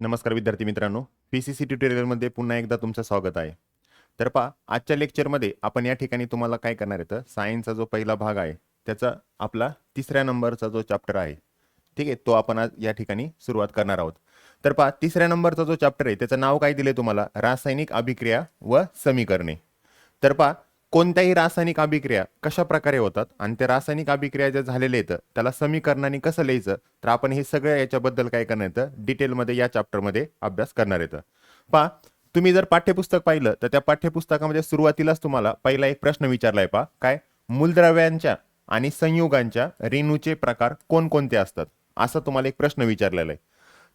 नमस्कार विद्यार्थी मित्रांनो पी सी सी ट्युटोरियलमध्ये पुन्हा एकदा तुमचं स्वागत आहे. तर पहा आजच्या लेक्चरमध्ये आपण या ठिकाणी तुम्हाला काय करणार आहे तर सायन्सचा जो पहिला भाग आहे त्याचा आपला तिसऱ्या नंबरचा जो चॅप्टर आहे ठीक आहे तो आपण आज या ठिकाणी सुरुवात करणार आहोत. तर पहा तिसऱ्या नंबरचा जो चॅप्टर आहे त्याचं नाव काय दिले तुम्हाला? रासायनिक अभिक्रिया व समीकरणे. तर पहा कोणत्याही रासायनिक अभिक्रिया कशा प्रकारे होतात आणि त्या रासायनिक अभिक्रिया ज्या झालेल्या आहेत त्याला समीकरणाने कसं लिहायचं तर आपण हे सगळं याच्याबद्दल काय करणार येतं डिटेलमध्ये या चॅप्टरमध्ये अभ्यास करणार येतं पहा तुम्ही जर पाठ्यपुस्तक पाहिलं तर त्या पाठ्यपुस्तकामध्ये सुरुवातीलाच तुम्हाला पहिला एक प्रश्न विचारलाय पहा काय? मूलद्रव्यांच्या आणि संयुगांच्या रेणूचे प्रकार कोणकोणते असतात? असा तुम्हाला एक प्रश्न विचारलेला आहे.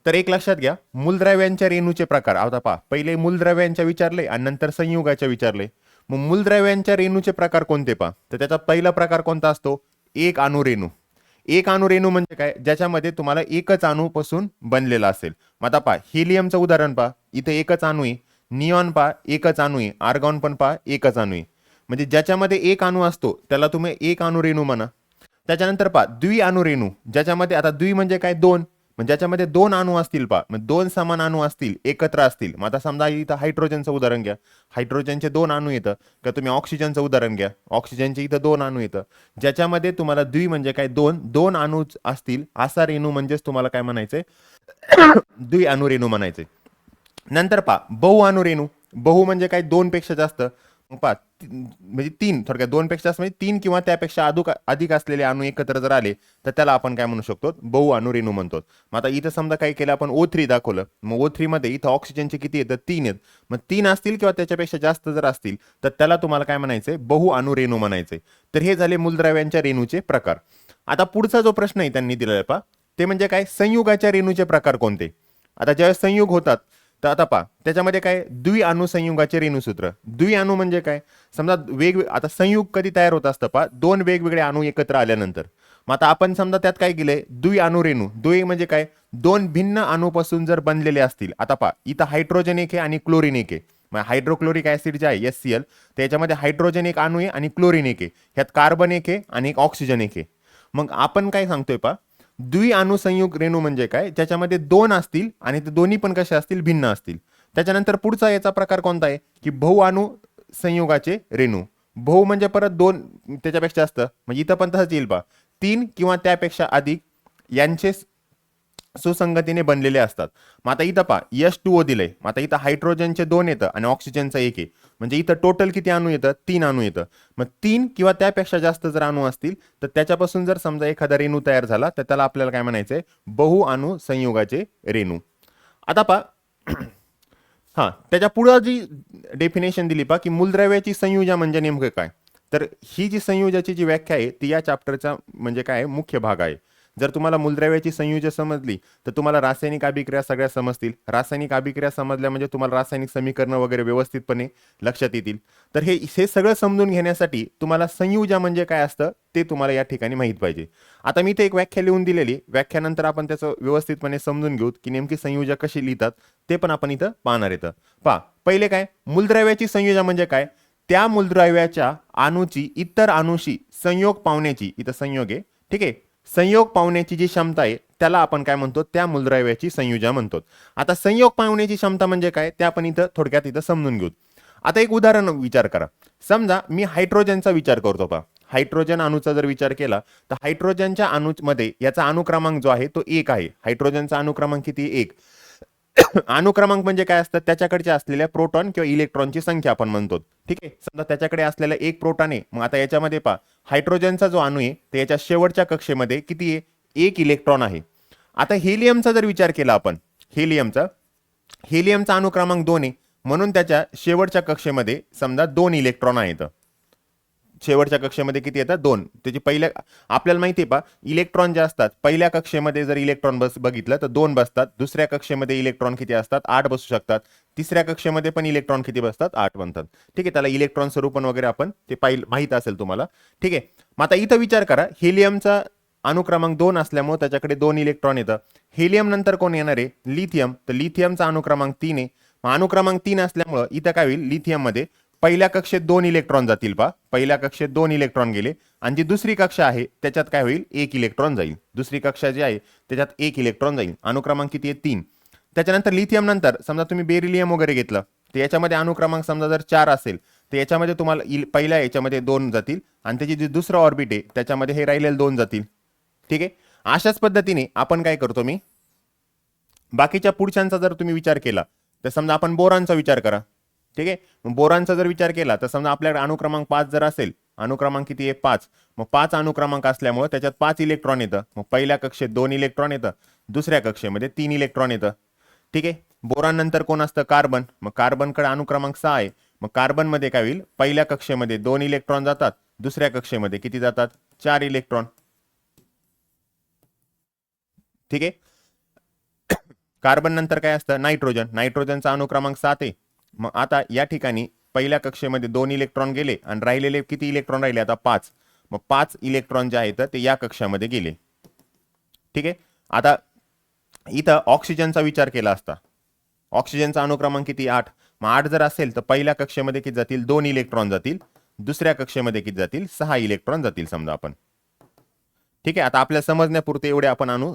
तर एक लक्षात घ्या मूलद्रव्यांच्या रेणूचे प्रकार आता पहा पहिले मूलद्रव्यांच्या विचारले आणि नंतर संयुगाच्या विचारले. मग मूलद्रव्यांच्या रेणूचे प्रकार कोणते पहा? तर त्याचा पहिला प्रकार कोणता असतो? एक अणुरेणू एक अणुरेणू म्हणजे काय? ज्याच्यामध्ये तुम्हाला एकच अणूपासून बनलेला असेल. मग आता पहा हिलियमचं उदाहरण पहा. इथे एकच अणू आहे. नियॉन पहा एकच अणू आहे. आर्गॉन पण पहा एकच अणू आहे. म्हणजे ज्याच्यामध्ये एक अणू असतो त्याला तुम्ही एक अणुरेणू म्हणा. त्याच्यानंतर पा द्वि अणुरेणू ज्याच्यामध्ये आता द्वि म्हणजे काय? दोन. म्हणजे ज्याच्यामध्ये दोन अणू असतील पहा. मग दोन समान अणू असतील एकत्र असतील. मग आता समजा इथं हायड्रोजनचं उदाहरण घ्या. हायड्रोजनचे दोन अणू येतं का तुम्ही ऑक्सिजनचं उदाहरण घ्या. ऑक्सिजनचे इथं दोन अणू येतं ज्याच्यामध्ये तुम्हाला द्वि म्हणजे काय दोन दोन अणू असतील. असा रेणू म्हणजेच तुम्हाला काय म्हणायचंय? द्वि अणुरेणू म्हणायचे नंतर पहा. बहु अणुरेणू बहु म्हणजे काय दोन पेक्षा जास्त. पहा म्हणजे तीन थोडक्यात दोन पेक्षा म्हणजे तीन किंवा त्यापेक्षा अधिक अधिक असलेले अणू एकत्र जर आले तर त्याला आपण काय म्हणू शकतो? बहु अणू रेणू म्हणतो. मग आता इथं समजा काय केलं आपण ओ थ्री दाखवलं. मग ओ थ्री मध्ये इथं ऑक्सिजनचे किती येतं तीन आहेत. मग तीन असतील किंवा त्याच्यापेक्षा जास्त जर असतील तर त्याला तुम्हाला काय म्हणायचंय? बहु अणुरेणू म्हणायचंय. तर हे झाले मूलद्रव्यांच्या रेणूचे प्रकार. आता पुढचा जो प्रश्न आहे त्यांनी दिलेला पहा ते म्हणजे काय? संयुगाच्या रेणूचे प्रकार कोणते? आता ज्यावेळेस संयुग होतात तर आता पहा त्याच्यामध्ये काय? द्वि अणुसंयुगाचे रेणूसूत्र. द्वि अणू म्हणजे काय? समजा वेगवेग आता संयुग कधी तयार होत असतं पहा दोन वेगवेगळे अणू एकत्र आल्यानंतर. मग आता आपण समजा त्यात काय केलंय? द्वि अणुरेणू द्वि म्हणजे काय? दोन भिन्न अणूपासून जर बनलेले असतील आता पहा इथं हायड्रोजन एक आहे आणि क्लोरीन एक आहे. मग हायड्रोक्लोरिक ऍसिड जे आहे एस सी एल त्याच्यामध्ये हायड्रोजन एक अणू आहे आणि क्लोरीन एक आहे. ह्यात कार्बन एक आहे आणि एक ऑक्सिजन एक आहे. मग आपण काय सांगतोय पहा द्विअणुसंयुग रेणू म्हणजे काय? ज्याच्यामध्ये दोन असतील आणि ते दोन्ही पण कसे असतील? भिन्न असतील. त्याच्यानंतर पुढचा याचा प्रकार कोणता आहे? की बहुअणु संयुगाचे रेणू. बहु म्हणजे परत दोन त्याच्यापेक्षा जास्त. म्हणजे इथं पण तसंच येईल पहा तीन किंवा त्यापेक्षा अधिक यांचे सुसंगतीने बनलेले असतात. मग आता इथं पहा. यश टू ओ दिलंय. मग आता इथं हायड्रोजनचे दोन येतं आणि ऑक्सिजनचं एक आहे. म्हणजे इथं टोटल किती अणू येतं तीन अणू येतं. मग तीन किंवा त्यापेक्षा जास्त जर अणू असतील तर त्याच्यापासून जर समजा एखादा रेणू तयार झाला तर त्याला आपल्याला काय म्हणायचं बहु अणु संयुगाचे रेणू. आता पहा. हां त्याच्या पुढं जी डेफिनेशन दिली पहा की मूलद्रव्याची संयोजा म्हणजे नेमकं काय? तर ही जी संयोजाची जी व्याख्या आहे ती या चॅप्टरचा म्हणजे काय मुख्य भाग आहे. जर तुम्हाला मूलद्रव्याची संयुज समजली तर तुम्हाला रासायनिक अभिक्रिया सगळ्या समजतील. रासायनिक अभिक्रिया समजल्या म्हणजे तुम्हाला रासायनिक समीकरणं वगैरे व्यवस्थितपणे लक्षात येतील. तर हे हे सगळं समजून घेण्यासाठी तुम्हाला संयुजा म्हणजे काय असतं ते तुम्हाला या ठिकाणी माहीत पाहिजे. आता मी इथे एक व्याख्या लिहून दिलेली व्याख्यानंतर आपण त्याचं व्यवस्थितपणे समजून घेऊ की नेमकी संयोजा कशी लिहितात ते पण आपण इथं पाहणार येतं पहा पहिले काय? मूलद्रव्याची संयोजा म्हणजे काय? त्या मूलद्रव्याच्या अणूची इतर अणूशी संयोग पावण्याची इथं संयोग आहे. ठीक आहे? संयोग पावण्याची जी क्षमता आहे त्याला आपण काय म्हणतो? त्या मूलद्रव्याची संयोजा म्हणतो. आता संयोग पावण्याची क्षमता म्हणजे काय? ते आपण इथं थोडक्यात इथं समजून घेऊ. आता एक उदाहरण विचार करा. समजा मी हायड्रोजनचा विचार करतो पा हायड्रोजन अणूचा जर विचार केला तर हायड्रोजनच्या अणूमध्ये याचा अणुक्रमांक जो आहे तो एक आहे. हायड्रोजनचा अणुक्रमांक किती? एक. अणुक्रमांक म्हणजे काय असतात? त्याच्याकडच्या असलेल्या प्रोटॉन किंवा इलेक्ट्रॉनची संख्या आपण म्हणतो. ठीक आहे? समजा त्याच्याकडे असलेला एक प्रोटॉन आहे. मग आता याच्यामध्ये पहा. हायड्रोजनचा जो अणू आहे याच्या शेवटच्या कक्षेमध्ये किती आहे? एक इलेक्ट्रॉन आहे. आता हेलियमचा जर विचार केला आपण. हेलियमचा. हेलियमचा अणुक्रमांक दोन आहे. म्हणून त्याच्या शेवटच्या कक्षेमध्ये समजा दोन इलेक्ट्रॉन आहेत. शेवटच्या कक्षेमध्ये किती येतात? दोन. त्याची पहिल्या आपल्याला माहिती आहे पा इलेक्ट्रॉन जे असतात पहिल्या कक्षेमध्ये जर इलेक्ट्रॉन बस बघितलं तर दोन बसतात. दुसऱ्या कक्षेमध्ये इलेक्ट्रॉन किती असतात? आठ बसू शकतात. तिसऱ्या कक्षेमध्ये पण इलेक्ट्रॉन किती बसतात? आठ बनतात. ठीक आहे त्याला इलेक्ट्रॉन स्वरूपण वगैरे आपण ते पाहिलं माहीत असेल तुम्हाला. ठीक आहे मग आता इथं विचार करा हेलियमचा अनुक्रमांक दोन असल्यामुळे त्याच्याकडे दोन इलेक्ट्रॉन येतं. हेलियम नंतर कोण येणार आहे? लिथियम. तर लिथियमचा अनुक्रमांक तीन आहे. मग अनुक्रमांक तीन असल्यामुळं इथं काय होईल? लिथियममध्ये पहिल्या कक्षेत दोन इलेक्ट्रॉन जातील पा पहिल्या कक्षेत दोन इलेक्ट्रॉन गेले. आणि जी दुसरी कक्षा आहे त्याच्यात काय होईल? एक इलेक्ट्रॉन जाईल. दुसरी कक्षा जी आहे त्याच्यात एक इलेक्ट्रॉन जाईल. अनुक्रमांक किती आहे? तीन. त्याच्यानंतर लिथियम नंतर समजा तुम्ही बेरिलियम वगैरे घेतलं तर याच्यामध्ये अनुक्रमांक समजा जर चार असेल तर याच्यामध्ये तुम्हाला इल- पहिल्या याच्यामध्ये दोन जातील. आणि त्याची जी दुसरं ऑर्बिट आहे त्याच्यामध्ये हे राहिलेले दोन जातील. ठीक आहे? अशाच पद्धतीने आपण काय करतो मी? बाकीच्या पुढच्यांचा जर तुम्ही विचार केला तर समजा आपण बोरांचा विचार करा. ठीक आहे? मग बोरांचा जर विचार केला तर समजा आपल्याकडे अनुक्रमांक पाच जर असेल अनुक्रमांक किती आहे? पाच. मग पाच अनुक्रमांक असल्यामुळे त्याच्यात पाच इलेक्ट्रॉन येतं. मग पहिल्या कक्षेत दोन इलेक्ट्रॉन येतं दुसऱ्या कक्षेमध्ये तीन इलेक्ट्रॉन येतं. ठीक आहे? बोरांनंतर कोण असतं? कार्बन. मग कार्बनकडे अनुक्रमांक सहा आहे. मग कार्बनमध्ये काय होईल? पहिल्या कक्षेमध्ये दोन इलेक्ट्रॉन जातात दुसऱ्या कक्षेमध्ये किती जातात? चार इलेक्ट्रॉन. ठीक आहे? कार्बन नंतर काय असतं? नायट्रोजन. नायट्रोजनचा अनुक्रमांक सात आहे. मग आता या ठिकाणी पहिल्या कक्षेमध्ये दोन इलेक्ट्रॉन गेले आणि राहिलेले किती इलेक्ट्रॉन राहिले? आता पाच. मग पाच इलेक्ट्रॉन जे आहेत ते या कक्षामध्ये गेले. ठीक आहे? आता इथं ऑक्सिजनचा विचार केला असता. ऑक्सिजनचा अनुक्रमांक किती? आठ. मग आठ जर असेल तर पहिल्या कक्षेमध्ये किती जातील? दोन इलेक्ट्रॉन जातील. दुसऱ्या कक्षेमध्ये किती जातील? सहा इलेक्ट्रॉन जातील समजा आपण. ठीक आहे? आता आपल्या समजण्यापुरते एवढे आपण आणू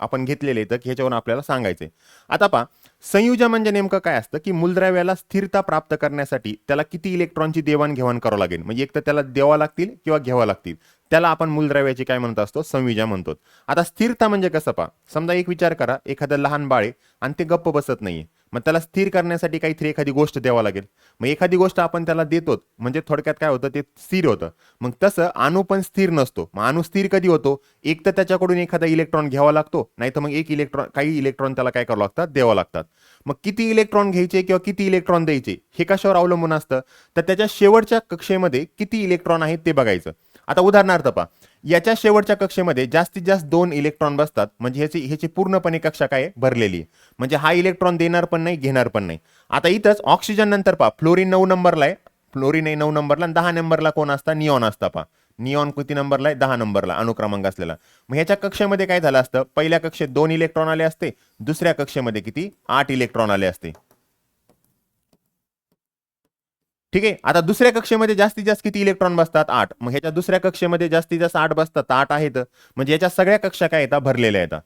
आपण घेतलेले तर ह्याच्यावरून आपल्याला सांगायचे आता पहा संयुजा म्हणजे नेमकं काय असतं की मूलद्रव्याला स्थिरता प्राप्त करण्यासाठी त्याला किती इलेक्ट्रॉनची देवाणघेवाण करावं लागेल? म्हणजे एक तर त्याला द्यावा लागतील किंवा घ्यावा लागतील. त्याला आपण मूलद्रव्याची काय म्हणत असतो? संयुजा म्हणतो. आता स्थिरता म्हणजे कसं पहा? समजा एक विचार करा एखादं लहान बाळे आणि ते गप्प बसत नाहीये. मग त्याला स्थिर करण्यासाठी काहीतरी एखादी गोष्ट द्यावं लागेल. मग एखादी गोष्ट आपण त्याला देतो म्हणजे थोडक्यात काय होतं ते स्थिर होतं. मग तसं अणू पण स्थिर नसतो. मग अणू स्थिर कधी होतो? एक तर त्याच्याकडून एखादा इलेक्ट्रॉन घ्यावा लागतो नाही तर मग एक इलेक्ट्रॉन काही इलेक्ट्रॉन त्याला काय करावं लागतात द्यावं लागतात. मग किती इलेक्ट्रॉन घ्यायचे किंवा किती इलेक्ट्रॉन द्यायचे? हे कशावर अवलंबून असतं? तर त्याच्या शेवटच्या कक्षेमध्ये किती इलेक्ट्रॉन आहेत ते बघायचं. आता उदाहरणार्थ पहा याच्या शेवटच्या कक्षेमध्ये जास्तीत जास्त दोन इलेक्ट्रॉन बसतात. म्हणजे ह्याची ह्याची पूर्णपणे कक्षा काय भरलेली आहे. म्हणजे हा इलेक्ट्रॉन देणार पण नाही घेणार पण नाही. आता इथंच ऑक्सिजन नंतर पहा. फ्लोरीन नऊ नंबरला आहे. फ्लोरीन आहे नऊ नंबरला आणि दहा नंबरला कोण असता? निऑन असता पहा. निऑन किती नंबरला आहे? दहा नंबरला अनुक्रमांक असलेला. मग ह्याच्या कक्षेमध्ये काय झालं असतं? पहिल्या कक्षेत दोन इलेक्ट्रॉन आले असते. दुसऱ्या कक्षेमध्ये किती? आठ इलेक्ट्रॉन आले असते. ठीक आहे? आता दुसऱ्या कक्षेमध्ये जास्तीत जास्त किती इलेक्ट्रॉन बसतात? आठ. मग ह्याच्या दुसऱ्या कक्षेमध्ये जास्तीत जास्त आठ बसतात. आठ आहेत. म्हणजे याच्या सगळ्या कक्षा काय येतात भरलेल्या येतात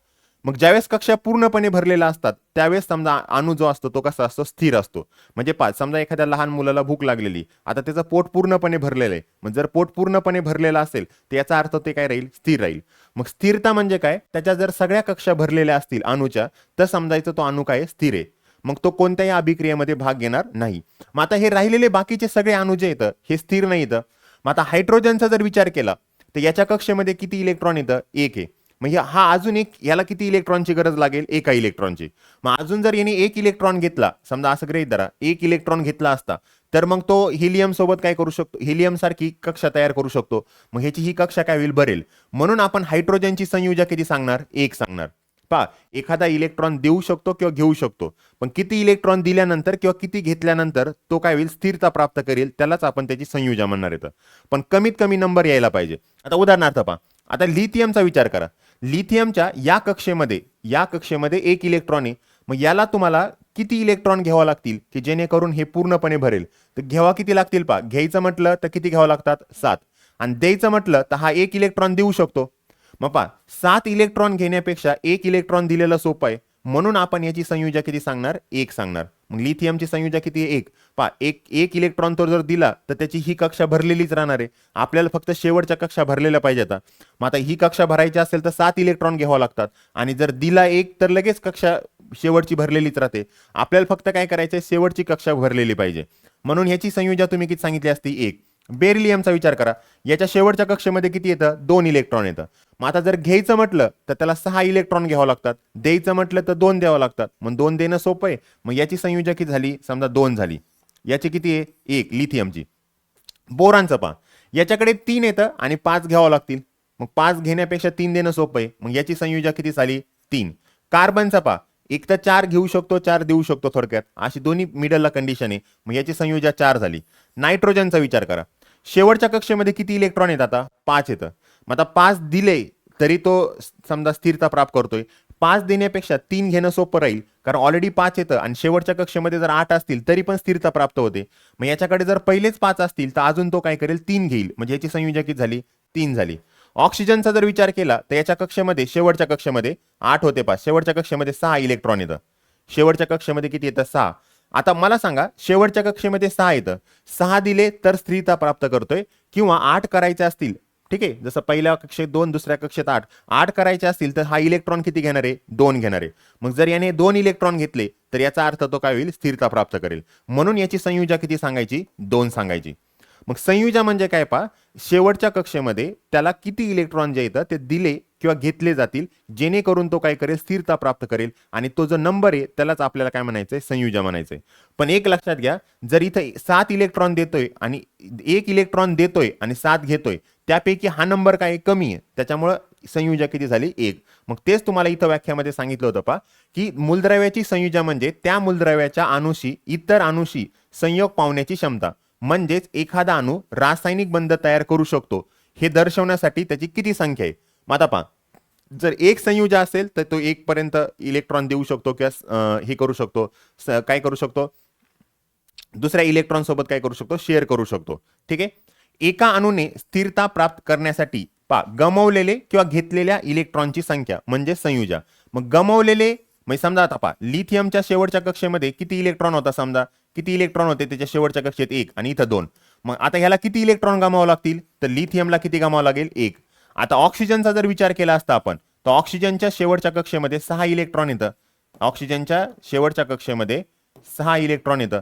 मग ज्यावेळेस कक्षा पूर्णपणे भरलेल्या असतात त्यावेळेस समजा अणू जो असतो तो कसा असतो? स्थिर असतो. म्हणजे पाच समजा एखाद्या लहान मुलाला भूक लागलेली. आता त्याचं पोट पूर्णपणे भरलेलं आहे. मग जर पोट पूर्णपणे भरलेलं असेल तर याचा अर्थ ते काय राहील? स्थिर राहील. मग स्थिरता म्हणजे काय? त्याच्या जर सगळ्या कक्षा भरलेल्या असतील अणूच्या तर समजायचं तो अणू काय? स्थिर आहे. मग तो कोणत्याही अभिक्रियेमध्ये भाग घेणार नाही. मग आता हे राहिलेले बाकीचे सगळे अणू जे येतं हे स्थिर नाही येतं मग आता हायड्रोजनचा जर विचार केला तर याच्या कक्षेमध्ये किती इलेक्ट्रॉन येतं एक आहे. मग ह्या- हा अजून एक याला किती इलेक्ट्रॉनची गरज लागेल? एका इलेक्ट्रॉनची. मग अजून जर याने एक इलेक्ट्रॉन घेतला समजा असं गृहीत धरा एक इलेक्ट्रॉन घेतला असता तर मग तो हिलियम सोबत काय करू शकतो? हिलियम सारखी कक्षा तयार करू शकतो. मग ह्याची ही कक्षा काय होईल? भरेल म्हणून आपण हायड्रोजनची संयोजक किती सांगणार? एक सांगणार. पहा एखादा इलेक्ट्रॉन देऊ शकतो किंवा घेऊ शकतो. पण किती इलेक्ट्रॉन दिल्यानंतर किंवा किती घेतल्यानंतर तो काय होईल? स्थिरता प्राप्त करेल. त्यालाच आपण त्याची संयोजा म्हणणार येतं. पण कमीत कमी नंबर यायला पाहिजे. आता उदाहरणार्थ पहा. आता लिथियमचा विचार करा. लिथियमच्या या कक्षेमध्ये या कक्षेमध्ये एक इलेक्ट्रॉन आहे. मग याला तुम्हाला किती इलेक्ट्रॉन घ्यावं लागतील? की जेणेकरून हे पूर्णपणे भरेल. तर घ्यावा किती लागतील पहा? घ्यायचं म्हटलं तर किती घ्यावं लागतात? सात. आणि द्यायचं म्हटलं तर हा एक इलेक्ट्रॉन देऊ शकतो. मग पहा सात इलेक्ट्रॉन घेण्यापेक्षा एक इलेक्ट्रॉन दिलेलं सोपं आहे. म्हणून आपण याची संयोजा किती सांगणार? एक सांगणार. मग लिथियमची संयोजा किती आहे? एक. पहा एक एक इलेक्ट्रॉन तो जर दिला तर त्याची ही कक्षा भरलेलीच राहणार आहे. आपल्याला फक्त शेवटच्या कक्षा भरलेल्या पाहिजे आता. मग आता ही कक्षा भरायची असेल तर सात इलेक्ट्रॉन घ्यावं लागतात. आणि जर दिला एक तर लगेच कक्षा शेवटची भरलेलीच राहते. आपल्याला फक्त काय करायचं आहे शेवटची कक्षा भरलेली पाहिजे. म्हणून ह्याची संयोजा तुम्ही किती सांगितली असती? एक. बेरिलियमचा विचार करा. याच्या शेवटच्या कक्षेमध्ये किती येतं? दोन इलेक्ट्रॉन येतं. मग आता जर घ्यायचं म्हटलं तर त्याला सहा इलेक्ट्रॉन घ्यावं लागतात. द्यायचं म्हटलं तर दोन द्यावं लागतात. मग दोन देणं सोपं आहे. मग याची संयोजकी किती झाली? समजा दोन झाली. याची किती आहे? एक लिथियमची. बोरांचं पा याच्याकडे तीन येतं आणि पाच घ्यावं लागतील. मग पाच घेण्यापेक्षा तीन देणं सोपं आहे. मग याची संयोजा किती झाली? तीन. कार्बनचा पा एक तर चार घेऊ शकतो चार देऊ शकतो थोडक्यात. अशी दोन्ही मिडलला कंडिशन आहे. मग याची संयोजा चार झाली. नायट्रोजनचा विचार करा. शेवटच्या कक्षेमध्ये किती इलेक्ट्रॉन येत आता? पाच येतं मग आता पाच दिले तरी तो समजा स्थिरता प्राप्त करतोय. पाच देण्यापेक्षा तीन घेणं सोपं राहील कारण ऑलरेडी पाच येतं आणि शेवटच्या कक्षेमध्ये जर आठ असतील तरी पण स्थिरता प्राप्त होते. मग याच्याकडे जर पहिलेच पाच असतील तर अजून तो काय करेल? तीन घेईल. म्हणजे याची संयोजकी झाली? तीन झाली. ऑक्सिजनचा जर विचार केला तर याच्या कक्षेमध्ये शेवटच्या कक्षेमध्ये आठ होते पाच. शेवटच्या कक्षेमध्ये सहा इलेक्ट्रॉन येतं. शेवटच्या कक्षेमध्ये किती येतं? सहा. आता मला सांगा शेवटच्या कक्षेमध्ये सहा येतं. सहा दिले तर स्त्रीता प्राप्त करतोय किंवा आठ करायचे असतील ठीक आहे जसं पहिल्या कक्षेत दोन दुसऱ्या कक्षेत आठ. आठ करायचे असतील तर हा इलेक्ट्रॉन किती घेणार आहे? दोन घेणार आहे. मग जर याने दोन इलेक्ट्रॉन घेतले तर याचा अर्थ तो काय होईल? स्थिरता प्राप्त करेल. म्हणून याची संयुजा किती सांगायची? दोन सांगायची. मग संयुजा म्हणजे काय पा शेवटच्या कक्षेमध्ये त्याला किती इलेक्ट्रॉन जे येतं ते दिले किंवा घेतले जातील जेणेकरून तो काय करेल स्थिरता प्राप्त करेल आणि तो जो नंबर आहे त्यालाच आपल्याला काय म्हणायचं आहे संयुजा आहे पण एक लक्षात घ्या जर इथं सात इलेक्ट्रॉन देतोय आणि एक इलेक्ट्रॉन देतोय आणि सात घेतोय त्यापैकी हा नंबर काय कमी आहे. त्याच्यामुळं संयुजा किती झाली? एक. मग तेच तुम्हाला इथं व्याख्यामध्ये सांगितलं होतं पा की मूलद्रव्याची संयुजा म्हणजे त्या मूलद्रव्याच्या अणुशी इतर अणुशी संयोग पावण्याची क्षमता. म्हणजेच एखादा अणू रासायनिक बंध तयार करू शकतो. हे दर्शवण्यासाठी त्याची किती संख्या आहे? मग आता पहा जर एक संयुजा असेल तर तो एकपर्यंत इलेक्ट्रॉन देऊ शकतो किंवा हे करू शकतो. काय करू शकतो? दुसऱ्या इलेक्ट्रॉन सोबत काय करू शकतो? शेअर करू शकतो. ठीक आहे? एका अणूने स्थिरता प्राप्त करण्यासाठी पा गमवलेले किंवा घेतलेल्या इलेक्ट्रॉनची संख्या म्हणजे संयुजा. मग गमवलेले म्हणजे समजा आता पा लिथियमच्या शेवटच्या कक्षेमध्ये किती इलेक्ट्रॉन होता समजा? किती इलेक्ट्रॉन होते? त्याच्या शेवटच्या कक्षेत एक आणि इथं दोन. मग आता ह्याला किती इलेक्ट्रॉन गमावं लागतील? तर लिथियमला किती गमावं लागेल? एक. आता ऑक्सिजनचा जर विचार केला असता आपण तर ऑक्सिजनच्या शेवटच्या कक्षेमध्ये सहा इलेक्ट्रॉन येतं. ऑक्सिजनच्या शेवटच्या कक्षेमध्ये सहा इलेक्ट्रॉन येतं.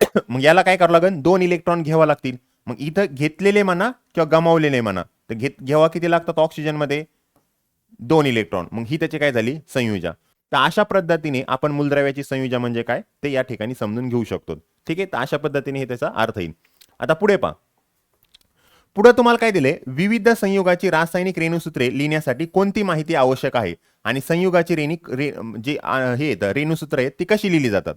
मग याला काय करावं लागेल दोन इलेक्ट्रॉन घ्यावं लागतील. मग इथं घेतलेले म्हणा किंवा गमावलेले म्हणा तर घेत घ्यावा किती लागतात ऑक्सिजनमध्ये दोन इलेक्ट्रॉन मग ही त्याची काय झाली? संयुजा. तर अशा पद्धतीने आपण मूलद्रव्याची संयुजा म्हणजे काय? ते या ठिकाणी समजून घेऊ शकतो. ठीक आहे? तर अशा पद्धतीने हे त्याचा अर्थ येईल. आता पुढे पहा. पुढे तुम्हाला काय दिले? विविध संयुगाची रासायनिक रेणूसूत्रे लिहिण्यासाठी कोणती माहिती आवश्यक आहे? आणि संयुगाची रेणिक रे जे हे रेणूसूत्र आहेत ती कशी लिहिली जातात?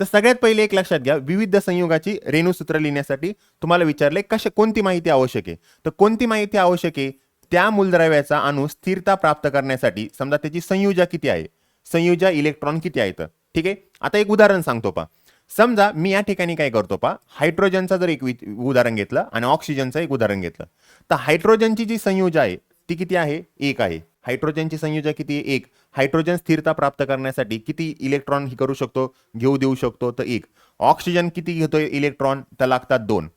तर सगळ्यात पहिले एक लक्षात घ्या विविध संयुगाची रेणूसूत्र लिहिण्यासाठी तुम्हाला विचारले कशा कोणती माहिती आवश्यक आहे? तर कोणती माहिती आवश्यक आहे? त्या मूलद्रव्याचा अणू स्थिरता प्राप्त करण्यासाठी समजा त्याची संयुजा किती आहे? संयुजा इलेक्ट्रॉन किती आहेत? ठीक आहे? आता एक उदाहरण सांगतो पा समजा मी या ठिकाणी काय करतो पा हायड्रोजनचा जर एक उदाहरण घेतलं आणि ऑक्सिजनचं एक उदाहरण घेतलं तर हायड्रोजनची जी संयोजा आहे ती किती आहे? एक आहे. हायड्रोजनची संयोजा किती आहे? एक. हायड्रोजन स्थिरता प्राप्त करण्यासाठी किती इलेक्ट्रॉन ही करू शकतो? घेऊ देऊ शकतो तर एक. ऑक्सिजन किती घेतोय? इलेक्ट्रॉन तर लागतात दोन.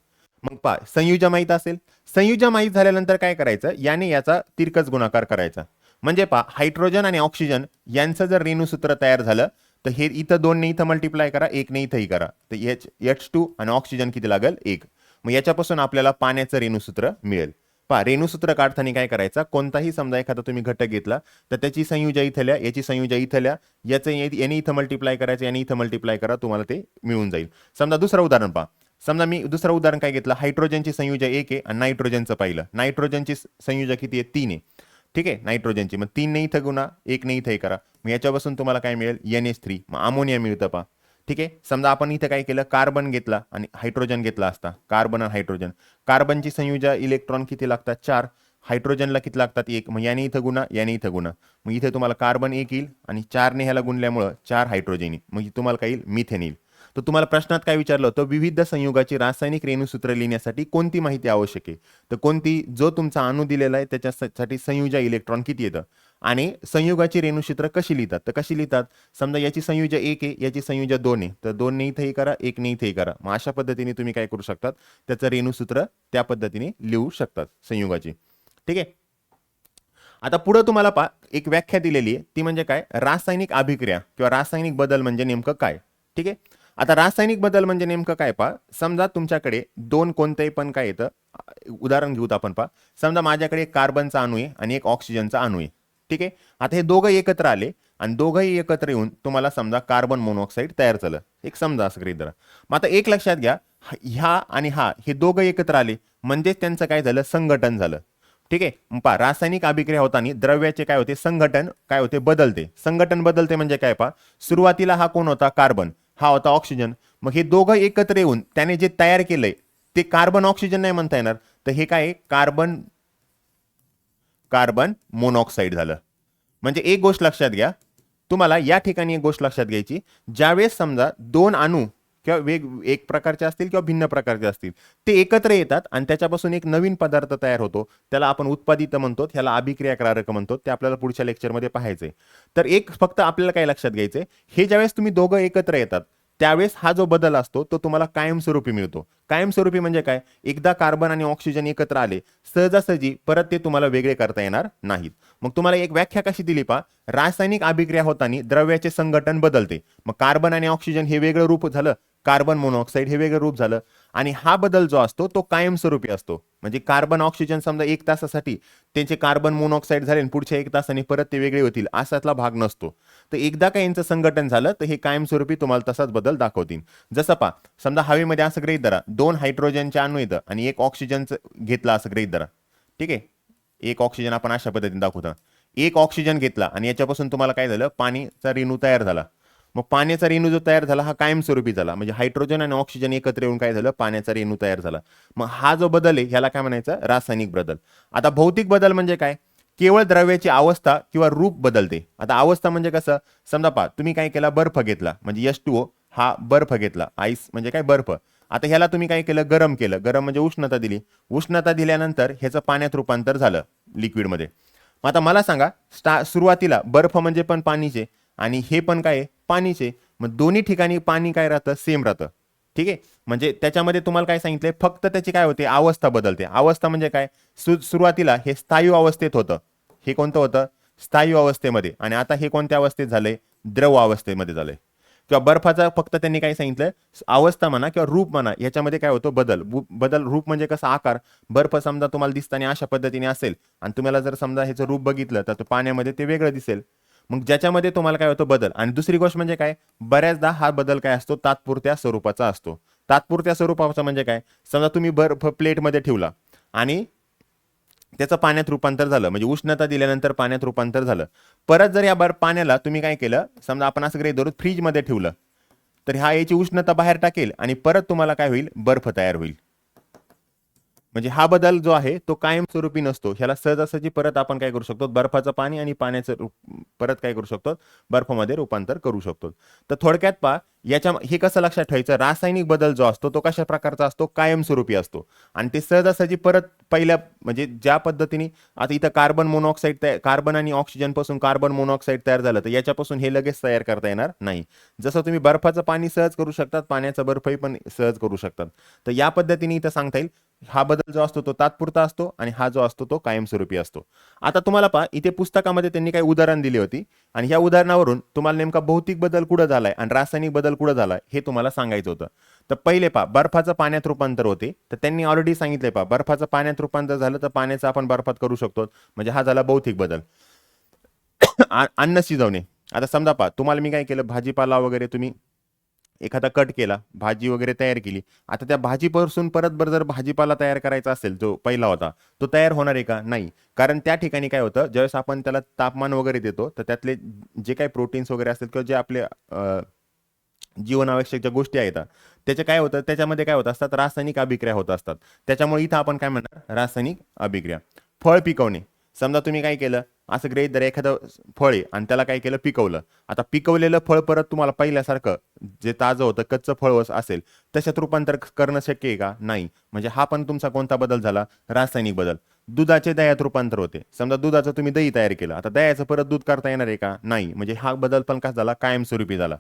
मग पा संयुजा माहीत असेल? संयुजा माहीत झाल्यानंतर काय करायचं? याने याचा तिरकस गुणाकार करायचा. म्हणजे पा हायड्रोजन आणि ऑक्सिजन यांचं जर रेणूसूत्र तयार झालं तर हे इथं दोनने इथं मल्टिप्लाय करा एक ने इथंही करा. तर एच एच टू आणि ऑक्सिजन किती लागेल? एक. मग याच्यापासून आपल्याला पाण्याचं रेणूसूत्र मिळेल. पा रेणूसूत्र काढताना काय करायचा? कोणताही समजा एखादा तुम्ही घटक घेतला तर त्याची संयुजा इथल्या याची संयुजा इथल्या याचं याने इथं मल्टिप्लाय करायचं याने इथं मल्टिप्लाय करा तुम्हाला ते मिळून जाईल. समजा दुसरं उदाहरण पहा. समजा मी दुसरं उदाहरण काय घेतलं? हायड्रोजनची संयुजा एक आहे आणि नायट्रोजनचं पाहिलं. नायट्रोजनची संयुजा किती आहे? तीन आहे. ठीक आहे? नायट्रोजनची. मग तीन नाही इथं गुणा एक ने इथं करा. मग याच्यापासून तुम्हाला काय मिळेल? एन एस थ्री मग अमोनिया मिळतं पा ठीक आहे? समजा आपण इथं काय केलं? कार्बन घेतला आणि हायड्रोजन घेतला असता. कार्बन आणि हायड्रोजन कार्बनची संयुजा इलेक्ट्रॉन किती लागतात? चार. हायड्रोजनला किती लागतात? एक. मग याने इथं गुणा याने इथं गुणा. मग इथे तुम्हाला कार्बन एक येईल आणि चारने ह्याला गुणल्यामुळं चार हायड्रोजन येईल. मग तुम्हाला काय येईल? मिथेन येईल. तर तुम्हाला प्रश्नात काय विचारलं होतं? विविध संयुगाची रासायनिक रेणूसूत्र लिहिण्यासाठी कोणती माहिती आवश्यक आहे? तर कोणती जो तुमचा अणू दिलेला आहे त्याच्यासाठी संयुजा इलेक्ट्रॉन किती येतं? आणि संयुगाची रेणूसूत्र कशी लिहितात? तर कशी लिहितात? समजा याची संयुजा एक आहे याची संयुजा दोन आहे. तर दोनने इथेही करा एकने इथेही करा. मग अशा पद्धतीने तुम्ही काय करू शकतात? त्याचं रेणूसूत्र त्या पद्धतीने लिहू शकतात संयुगाची. ठीक आहे? आता पुढं तुम्हाला पा एक व्याख्या दिलेली आहे. ती म्हणजे काय? रासायनिक अभिक्रिया किंवा रासायनिक बदल म्हणजे नेमकं काय? ठीक आहे? आता रासायनिक बदल म्हणजे नेमकं काय पा समजा तुमच्याकडे दोन कोणतंही पण काय येतं उदाहरण घेऊत आपण पा समजा माझ्याकडे एक कार्बनचा अणू आहे आणि एक ऑक्सिजनचा अणू आहे. ठीक आहे? आता हे दोघं एकत्र आले आणि दोघंही एकत्र येऊन तुम्हाला समजा कार्बन मोनॉक्साईड तयार झालं. एक समजा असं गृहीत धरा मग आता एक लक्षात घ्या ह्या आणि हा हे दोघं एकत्र आले म्हणजेच त्यांचं काय झालं? संघटन झालं. ठीक आहे? पा रासायनिक अभिक्रिया होताना द्रव्याचे काय होते? संघटन काय होते? बदलते. संघटन बदलते म्हणजे काय पा सुरुवातीला हा कोण होता? कार्बन हा होता ऑक्सिजन मग हे दोघं एकत्र येऊन त्याने जे तयार केलंय ते कार्बन ऑक्सिजन नाही म्हणता येणार. तर हे काय कार्बन कार्बन मोनॉक्साईड झालं. म्हणजे एक गोष्ट लक्षात घ्या. तुम्हाला या ठिकाणी एक गोष्ट लक्षात घ्यायची. ज्यावेळेस समजा दोन अणू किंवा वेग एक प्रकारचे असतील किंवा भिन्न प्रकारचे असतील. ते एकत्र येतात आणि त्याच्यापासून एक नवीन पदार्थ तयार होतो. त्याला आपण उत्पादित म्हणतो ह्याला अभिक्रियाकारक म्हणतो ते आपल्याला पुढच्या लेक्चरमध्ये पाहायचे तर एक फक्त आपल्याला काय लक्षात घ्यायचंय. हे ज्यावेळेस तुम्ही दोघं एकत्र येतात त्यावेळेस हा जो बदल असतो तो तुम्हाला कायमस्वरूपी मिळतो. कायमस्वरूपी म्हणजे काय? एकदा कार्बन आणि ऑक्सिजन एकत्र आले सहजासहजी परत ते तुम्हाला वेगळे करता येणार नाहीत. मग तुम्हाला एक व्याख्या कशी दिली पा रासायनिक अभिक्रिया होताना द्रव्याचे संघटन बदलते. मग कार्बन आणि ऑक्सिजन हे वेगळं रूप झालं. कार्बन मोनॉक्साईड हे वेगळं रूप झालं. आणि हा बदल जो असतो तो कायमस्वरूपी असतो. म्हणजे कार्बन ऑक्सिजन समजा एक तासासाठी त्यांचे कार्बन मोनॉक्साईड झाले आणि पुढच्या एक तासाने परत ते वेगळे होतील असातला भाग नसतो. तर एकदा का यांचं संघटन झालं तर हे कायमस्वरूपी तुम्हाला तसाच बदल दाखवतील. जसं पा समजा हवेमध्ये असं ग्रहित धरा दोन हायड्रोजनचे अणू येतं आणि एक ऑक्सिजनचं घेतला असं गृहीत धरा. ठीक आहे? एक ऑक्सिजन आपण अशा पद्धतीने दाखवतो. एक ऑक्सिजन घेतला आणि याच्यापासून तुम्हाला काय झालं? पाणीचा रेणू तयार झाला. मग पाण्याचा रेणू जो तयार झाला हा कायमस्वरूपी झाला. म्हणजे हायड्रोजन आणि ऑक्सिजन एकत्र येऊन काय झालं? पाण्याचा रेणू तयार झाला. मग हा जो बदल आहे ह्याला काय म्हणायचं? रासायनिक बदल. आता भौतिक बदल म्हणजे काय? केवळ द्रव्याची अवस्था किंवा रूप बदलते. आता अवस्था म्हणजे कसं? समजा पहा तुम्ही काय केला? बर्फ घेतला. म्हणजे यश टू हा बर्फ घेतला. आईस म्हणजे काय? बर्फ. आता ह्याला तुम्ही काय केलं? गरम केलं. गरम म्हणजे उष्णता दिली. उष्णता दिल्यानंतर ह्याचं पाण्यात रूपांतर झालं लिक्विडमध्ये. मग आता मला सांगा स्टा सुरुवातीला बर्फ म्हणजे पण पाणीचे आणि हे पण काय आहे? पाणीचे. मग दोन्ही ठिकाणी पाणी काय राहतं? सेम राहतं. ठीक आहे? म्हणजे त्याच्यामध्ये तुम्हाला काय सांगितलंय? फक्त त्याची काय होते? अवस्था बदलते. अवस्था म्हणजे काय? सु सुरुवातीला हे स्थायू अवस्थेत होतं. हे कोणतं होतं? स्थायू अवस्थेमध्ये. आणि आता हे कोणत्या अवस्थेत झालंय? द्रव अवस्थेमध्ये झालंय. किंवा बर्फाचा फक्त त्यांनी काय सांगितलं? अवस्था म्हणा किंवा रूप म्हणा याच्यामध्ये काय होतं? बदल. बदल रूप म्हणजे कसा? आकार. बर्फ समजा तुम्हाला दिसताना अशा पद्धतीने असेल. आणि तुम्हाला जर समजा ह्याचं रूप बघितलं तर पाण्यामध्ये ते वेगळं दिसेल. मग ज्याच्यामध्ये तुम्हाला काय होतं? बदल. आणि दुसरी गोष्ट म्हणजे काय? बऱ्याचदा हा बदल काय असतो? तात्पुरत्या स्वरूपाचा असतो. तात्पुरत्या स्वरूपाचा म्हणजे काय? समजा तुम्ही बर्फ प्लेटमध्ये ठेवला आणि त्याचं पाण्यात रूपांतर झालं. म्हणजे उष्णता दिल्यानंतर पाण्यात रूपांतर झालं. परत जर या बर पाण्याला तुम्ही काय केलं? समजा आपण असं गृहीत धरून फ्रीजमध्ये ठेवलं तर ह्या याची उष्णता बाहेर टाकेल आणि परत तुम्हाला काय होईल? बर्फ तयार होईल. म्हणजे हा बदल जो आहे तो कायमस्वरूपी नसतो. ह्याला सहजासहजी परत आपण काय करू शकतो? बर्फाचं पाणी आणि पाण्याचं रूप परत काय करू शकतो? बर्फामध्ये रूपांतर करू शकतो. तर थोडक्यात पहा याच्या हे कसं लक्षात ठेवायचं? रासायनिक बदल जो असतो तो कशा प्रकारचा असतो? कायमस्वरूपी असतो. आणि ते सहजासहजी परत पहिल्या म्हणजे ज्या पद्धतीने आता इथं कार्बन मोनॉक्साईड तयार कार्बन आणि ऑक्सिजनपासून कार्बन मोनॉक्साईड तयार झालं तर याच्यापासून हे लगेच तयार करता येणार नाही. जसं तुम्ही बर्फाचं पाणी सहज करू शकतात पाण्याचा बर्फही पण सहज करू शकतात. तर या पद्धतीने इथं सांगता येईल हा बदल जो असतो तो तात्पुरता असतो आणि हा जो असतो तो कायमस्वरूपी असतो. आता तुम्हाला पहा इथे पुस्तकामध्ये त्यांनी काही उदाहरण दिली होती आणि ह्या उदाहरणावरून तुम्हाला नेमका भौतिक बदल कुठं झालाय आणि रासायनिक बदल कुठं झालाय हे तुम्हाला सांगायचं होतं. तर पहिले पहा बर्फाचं पाण्यात रूपांतर होते. तर त्यांनी ऑलरेडी सांगितले पहा बर्फाचं पाण्यात रूपांतर झालं तर पाण्याचं आपण बर्फात करू शकतो. म्हणजे हा झाला भौतिक बदल. अन्न शिजवणे. आता समजा पहा तुम्हाला मी काय केलं भाजीपाला वगैरे तुम्ही एखादा कट केला भाजी वगैरे तयार केली. आता त्या भाजीपासून परत बरं जर भाजीपाला तयार करायचा असेल जो पहिला होता तो तयार होणार आहे का? नाही. कारण त्या ठिकाणी काय होतं ज्यावेळेस आपण त्याला तापमान वगैरे देतो तर त्यातले जे काही प्रोटीन्स वगैरे असतात किंवा जे आपले जीवनावश्यक ज्या गोष्टी आहेत त्याचे काय होतं त्याच्यामध्ये काय होत असतात रासायनिक अभिक्रिया होत असतात. त्याच्यामुळे इथं आपण काय म्हणणार रासायनिक अभिक्रिया. फळ पिकवणे. समजा तुम्ही काय केलं असं ग्रहित धरा एखादं फळ आहे आणि त्याला काय केलं? पिकवलं. आता पिकवलेलं फळ परत तुम्हाला पहिल्यासारखं जे ताजं होतं कच्चं फळ असेल तशात रूपांतर करणं शक्य आहे का? नाही. म्हणजे हा पण तुमचा कोणता बदल झाला? रासायनिक बदल. दुधाचे दह्यात रूपांतर होते. समजा दुधाचं तुम्ही दही तयार केलं. आता दह्याचं परत दूध करता येणार आहे का? नाही. म्हणजे हा बदल पण कसा झाला? कायमस्वरूपी झाला.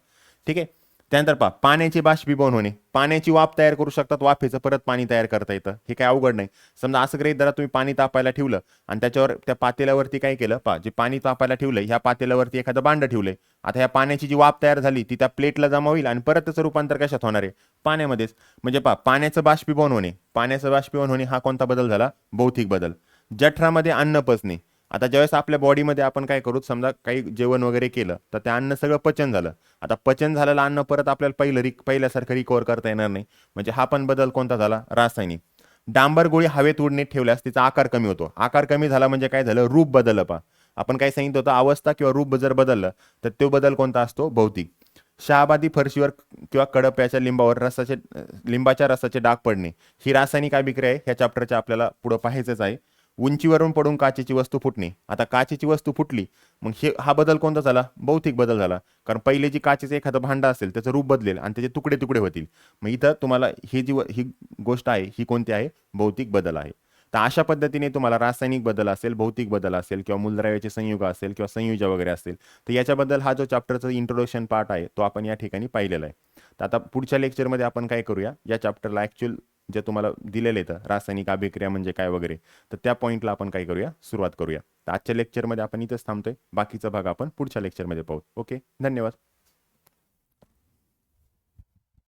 ठीक आहे? त्यानंतर पहा पाण्याचे बाष्पीभवन होणे. पाण्याची वाफ तयार करू शकतात वाफेचं. परत पाणी तयार करता येतं. हे काय अवघड नाही. समजा असं गृहीत धरा तुम्ही पाणी तापायला ठेवलं आणि त्याच्यावर त्या पातेल्यावरती काय केलं? पहा जे पाणी तापायला ठेवलंय ह्या पातेल्यावरती एखादं भांडं ठेवलंय. आता ह्या पाण्याची जी वाफ तयार झाली ती त्या प्लेटला जमा होईल आणि परत त्याचं रूपांतर कशात होणार आहे? पाण्यामध्येच. म्हणजे पहा पाण्याचं बाष्पीभवन होणे. पाण्याचं बाष्पीभवन होणे हा कोणता बदल झाला? भौतिक बदल. जठरामध्ये अन्न पचणे. आता ज्यावेळेस आपल्या बॉडीमध्ये आपण काय करू समजा काही जेवण वगैरे केलं तर त्या अन्न सगळं पचन झालं. आता पचन झालेलं अन्न परत आपल्याला पहिलं रिक पहिल्यासारखं रिकवर करता येणार नाही. म्हणजे हा पण बदल कोणता झाला? रासायनिक. डांबर गोळी हवेत उडणे ठेवल्यास तिचा आकार कमी होतो. आकार कमी झाला म्हणजे काय झालं? रूप बदललं पा आपण काय सांगितलं होतं? अवस्था किंवा रूप जर बदललं तर तो बदल कोणता असतो? भौतिक. शहाबादी फरशीवर किंवा कडप्याच्या लिंबावर रसाचे लिंबाच्या रसाचे डाग पडणे. ही रासायनिक अभिक्रिया आहे. ह्या चॅप्टरच्या आपल्याला पुढं पाहायचंच आहे. उंचीवरून पडून काचेची वस्तू फुटणे. आता काचेची वस्तू फुटली मग हे हा बदल कोणता झाला? भौतिक बदल झाला. कारण पहिले जी काचेचं एखादं भांडं असेल त्याचं रूप बदलेल आणि त्याचे तुकडे तुकडे होतील. मग इथं तुम्हाला ही जी व- ही गोष्ट आहे ही कोणती आहे? भौतिक बदल आहे. तर अशा पद्धतीने तुम्हाला रासायनिक बदल असेल भौतिक बदल असेल किंवा मूलद्रव्याचे संयुग असेल किंवा संयुजा वगैरे असेल तर याच्याबद्दल हा जो चॅप्टरचा इंट्रोडक्शन पार्ट आहे तो आपण या ठिकाणी पाहिलेला आहे. तर आता पुढच्या लेक्चरमध्ये आपण काय करूया? या चॅप्टरला ॲक्च्युअल जे तुम्हाला दिलेलं येतं रासायनिक अभिक्रिया म्हणजे काय वगैरे तर त्या पॉईंटला आपण काय करूया? सुरुवात करूया. तर आजच्या लेक्चरमध्ये आपण इथंच थांबतोय. बाकीचा भाग आपण पुढच्या लेक्चरमध्ये पाहू. ओके धन्यवाद.